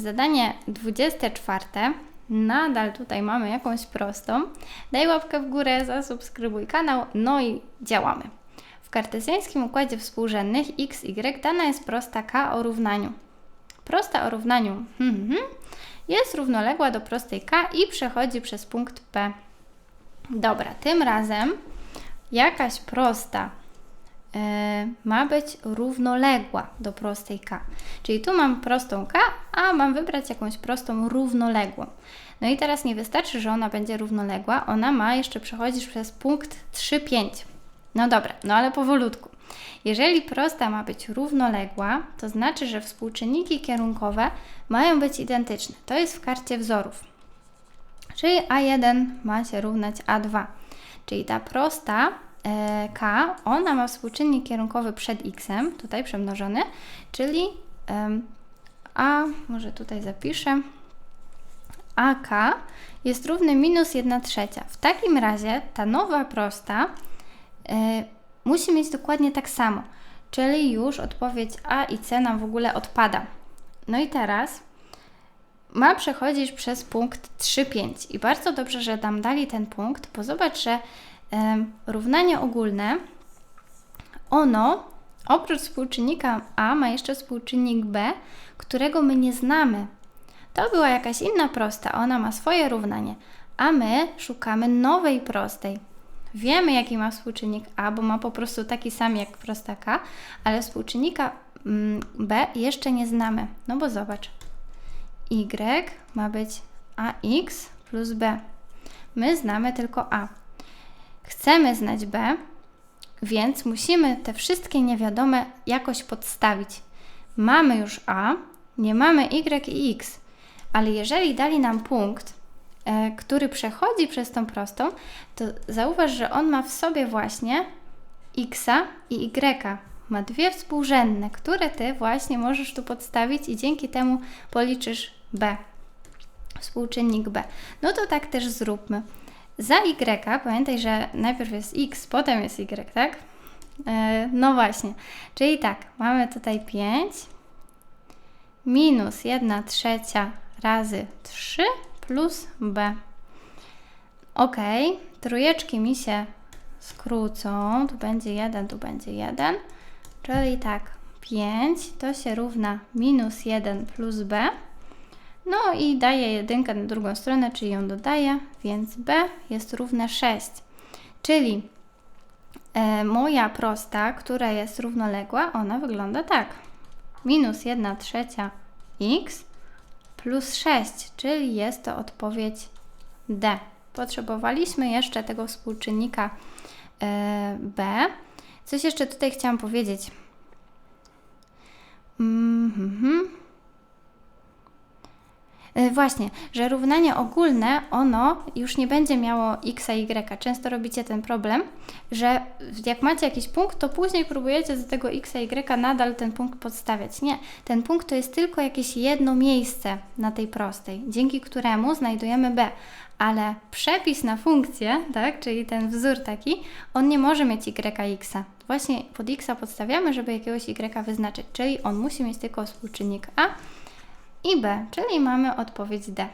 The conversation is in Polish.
zadanie 24. Nadal tutaj mamy jakąś prostą. Daj łapkę w górę, zasubskrybuj kanał, no i działamy. W kartezjańskim układzie współrzędnych x, y dana jest prosta k o równaniu. Prosta o równaniu hmm, jest równoległa do prostej k i przechodzi przez punkt P. Dobra, tym razem jakaś prosta e, ma być równoległa do prostej k. Czyli tu mam prostą k, a mam wybrać jakąś prostą równoległą. No i teraz nie wystarczy, że ona będzie równoległa, ona ma jeszcze przechodzić przez punkt 3, 5. No dobra, no ale powolutku. Jeżeli prosta ma być równoległa, to znaczy, że współczynniki kierunkowe mają być identyczne. To jest w karcie wzorów. Czyli A1 ma się równać A2. Czyli ta prosta e, K, ona ma współczynnik kierunkowy przed x, tutaj przemnożony, czyli A, może tutaj zapiszę, AK jest równy minus 1 trzecia. W takim razie ta nowa prosta e, musi mieć dokładnie tak samo, czyli już odpowiedź A i C nam w ogóle odpada. No i teraz ma przechodzić przez punkt 3,5 i bardzo dobrze, że tam dali ten punkt, bo zobacz, że równanie ogólne, ono oprócz współczynnika A ma jeszcze współczynnik B, którego my nie znamy. To była jakaś inna prosta, ona ma swoje równanie, a my szukamy nowej prostej. Wiemy, jaki ma współczynnik A, bo ma po prostu taki sam jak prosta K, ale współczynnika mm, B jeszcze nie znamy. No bo zobacz, Y ma być AX plus B. My znamy tylko A. Chcemy znać B, więc musimy te wszystkie niewiadome jakoś podstawić. Mamy już A, nie mamy Y i X, ale jeżeli dali nam punkt, e, który przechodzi przez tą prostą, to zauważ, że on ma w sobie właśnie X i Y. Ma dwie współrzędne, które Ty właśnie możesz tu podstawić i dzięki temu policzysz B. Współczynnik B. No to tak też zróbmy. Za Y, pamiętaj, że najpierw jest X, potem jest Y, tak? E, no właśnie. Czyli tak, mamy tutaj 5 minus 1 trzecia razy 3 plus B. Ok, trójeczki mi się skrócą. Tu będzie 1, tu będzie 1. Czyli tak, 5 to się równa minus 1 plus B. No i daję jedynkę na drugą stronę, czyli ją dodaję, więc b jest równe 6. Czyli e, moja prosta, która jest równoległa, ona wygląda tak. Minus 1 trzecia x plus 6, czyli jest to odpowiedź D. Potrzebowaliśmy jeszcze tego współczynnika e, B. Coś jeszcze tutaj chciałam powiedzieć. Mm -hmm. E, właśnie, że równanie ogólne, ono już nie będzie miało x y. Często robicie ten problem, że jak macie jakiś punkt, to później próbujecie do tego x y nadal ten punkt podstawiać. Nie, ten punkt to jest tylko jakieś jedno miejsce na tej prostej, dzięki któremu znajdujemy b. Ale przepis na funkcję, tak, czyli ten wzór taki, on nie może mieć y x. Właśnie pod x podstawiamy, żeby jakiegoś y wyznaczyć, czyli on musi mieć tylko współczynnik a i B, czyli mamy odpowiedź D.